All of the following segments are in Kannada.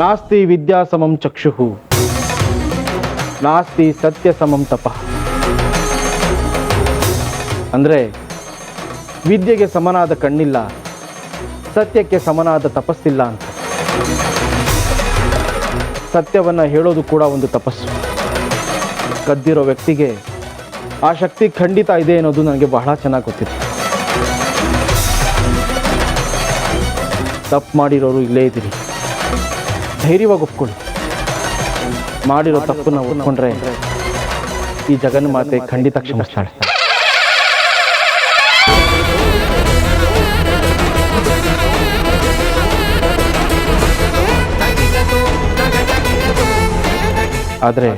ನಾಸ್ತಿ ವಿದ್ಯಾ ಸಮಂ ಚಕ್ಷು ನಾಸ್ತಿ ಸತ್ಯ ಸಮಂ ತಪ. ಅಂದರೆ ವಿದ್ಯೆಗೆ ಸಮನಾದ ಕಣ್ಣಿಲ್ಲ, ಸತ್ಯಕ್ಕೆ ಸಮನಾದ ತಪಸ್ಸಿಲ್ಲ ಅಂತ. ಸತ್ಯವನ್ನು ಹೇಳೋದು ಕೂಡ ಒಂದು ತಪಸ್ಸು. ಕದ್ದಿರೋ ವ್ಯಕ್ತಿಗೆ ಆ ಶಕ್ತಿ ಖಂಡಿತ ಇದೆ ಅನ್ನೋದು ನನಗೆ ಬಹಳ ಚೆನ್ನಾಗಿ ಗೊತ್ತಿದೆ. ತಪ್ಪು ಮಾಡಿರೋರು ಇಲ್ಲೇ ಇದ್ದೀರಿ. ಧೈರ್ಯವಾಗಿ ಒಪ್ಕೊಳ್ಳಿ ಮಾಡಿರೋ ತಪ್ಪನ್ನ ಒಪ್ಕೊಂಡ್ರೆ ಈ ಜಗನ್ ಮಾತೆ ಖಂಡಿತ ಕ್ಷಮಿಸ್ತಾಳೆ. ಆದರೆ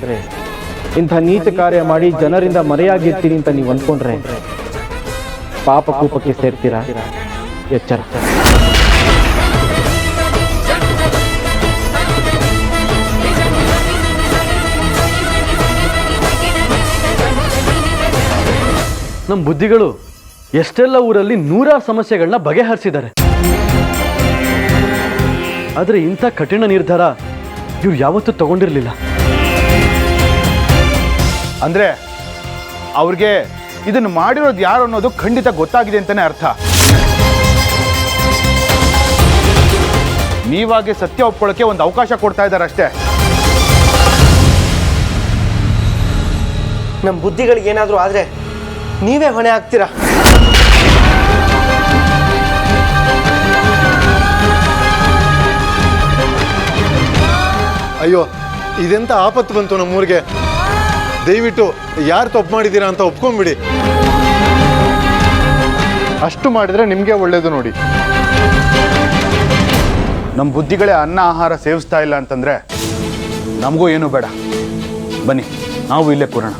ಇಂಥ ನೀಚ ಕಾರ್ಯ ಮಾಡಿ ಜನರಿಂದ ಮರೆಯಾಗಿರ್ತೀನಿ ಅಂತ ನೀವು ಅನ್ಕೊಂಡ್ರೆ ಪಾಪ ಕೂಪಕ್ಕೆ ಸೇರ್ತೀರಾ? ಎಚ್ಚರ. ನಮ್ಮ ಬುದ್ಧಿಗಳು ಎಷ್ಟೆಲ್ಲ ಊರಲ್ಲಿ ನೂರಾರು ಸಮಸ್ಯೆಗಳನ್ನ ಬಗೆಹರಿಸಿದ್ದಾರೆ. ಆದರೆ ಇಂಥ ಕಠಿಣ ನಿರ್ಧಾರ ಇವ್ರು ಯಾವತ್ತೂ ತಗೊಂಡಿರಲಿಲ್ಲ. ಅಂದ್ರೆ ಅವ್ರಿಗೆ ಇದನ್ನು ಮಾಡಿರೋದು ಯಾರು ಅನ್ನೋದು ಖಂಡಿತ ಗೊತ್ತಾಗಿದೆ ಅಂತಾನೆ ಅರ್ಥ. ನೀವಾಗೆ ಸತ್ಯ ಒಪ್ಕೊಳ್ಳೋಕ್ಕೆ ಒಂದು ಅವಕಾಶ ಕೊಡ್ತಾ ಇದ್ದಾರೆ ಅಷ್ಟೇ. ನಮ್ಮ ಬುದ್ಧಿಗಳಿಗೆ ಏನಾದರೂ ಆದರೆ ನೀವೇ ಹೊಣೆ ಆಗ್ತೀರಾ ಅಯ್ಯೋ, ಇದೆಂತ ಆಪತ್ತು ಬಂತು ನಮ್ಮೂರಿಗೆ? ದಯವಿಟ್ಟು ಯಾರು ತಪ್ಪು ಮಾಡಿದ್ದೀರಾ ಅಂತ ಒಪ್ಕೊಂಡ್ಬಿಡಿ. ಅಷ್ಟು ಮಾಡಿದ್ರೆ ನಿಮಗೆ ಒಳ್ಳೇದು ನೋಡಿ. ನಮ್ಮ ಬುದ್ಧಿಗಳೇ ಅನ್ನ, ಆಹಾರ ಸೇವಿಸ್ತಾ ಇಲ್ಲ ಅಂತಂದರೆ ನಮಗೂ ಏನು ಬೇಡ. ಬನ್ನಿ, ನಾವು ಇಲ್ಲೇ ಕೂರೋಣ.